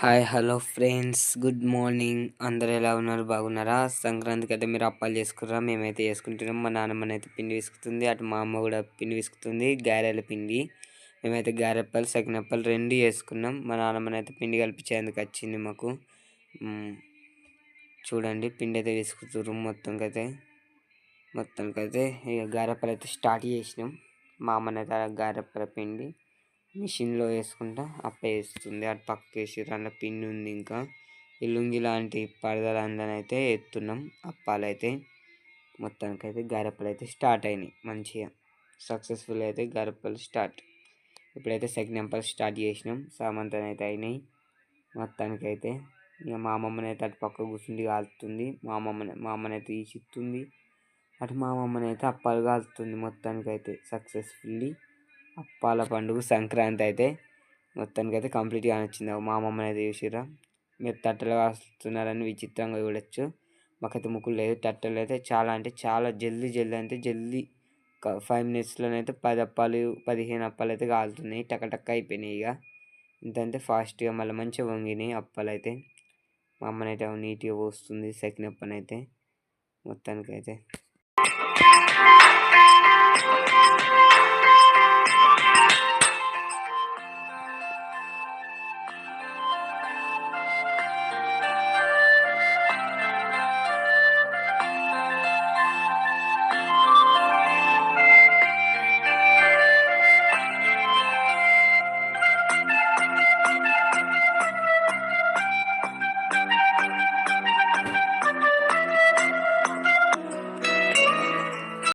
Hi hello friends good morning అందరు ఎలా ఉన్నారు? బాగున్నారా? సంక్రాంతికి అయితే మీరు అప్పాలు చేసుకున్నారా మేమైతే చేసుకుంటున్నాం. మా నాన్నమ్మని అయితే పిండి విసుకుతుంది. అటు మా అమ్మ కూడా పిండి విసుకుతుంది. గారెల పిండి. మేమైతే గారెప్పలు సకినప్పలు రెండు చేసుకున్నాం. మా నాన్నమ్మని అయితే పిండి కల్పించేందుకు వచ్చింది మాకు. చూడండి పిండి అయితే విసుకుతుర్రు మొత్తంకైతే. అయితే ఇక గారెప్పలు అయితే స్టార్ట్ చేసినాం. మా అమ్మనైతే గారెప్పల పిండి. మిషన్లో వేసుకుంటా అప్ప వేస్తుంది అటు పక్క వేసిర్రు అందులో పిన్ ఉంది ఇంకా. ఈ లుంగి లాంటి పరదలు అయితే ఎత్తున్నాం. అప్పాలైతే అయితే మొత్తానికైతే గరపలు అయితే స్టార్ట్ అయినాయి మంచిగా. సక్సెస్ఫుల్ అయితే గరపలు స్టార్ట్. ఇప్పుడైతే సెకండ్ స్టార్ట్ చేసినాం. సామంతం అయితే అయినాయి. మొత్తానికైతే ఇక మా అమ్మమ్మనైతే అయితే అటు పక్క కూర్చుండి కాలుతుంది. మా అమ్మమ్మని మా అమ్మనైతే అయితే తీసిస్తుంది అటు మా అమ్మమ్మని అయితే అప్పాలు కాలుతుంది మొత్తానికైతే సక్సెస్ఫుల్లీ. అప్పాల పండుగ సంక్రాంతి అయితే మొత్తానికి అయితే కంప్లీట్గా నచ్చింది మా అమ్మమ్మని అయితే చూసిరా మీరు తట్టలు కాస్తున్నారని విచిత్రంగా చూడొచ్చు. మాకైతే ముక్కులు లేదు. తట్టలు అయితే చాలా అంటే చాలా జల్దీ జల్దీ అంటే జల్దీ ఫైవ్ మినిట్స్లోనైతే పది అప్పాలు పదిహేను అప్పాలు అయితే కాలుతున్నాయి. టక టక్క అయిపోయినాయి ఇక. ఇంతంటే ఫాస్ట్గా మళ్ళీ మంచిగా వంగినాయి అప్పాలు అయితే. మా అమ్మనైతే నీట్గా పోస్తుంది సెకండ్ అప్పనైతే మొత్తానికైతే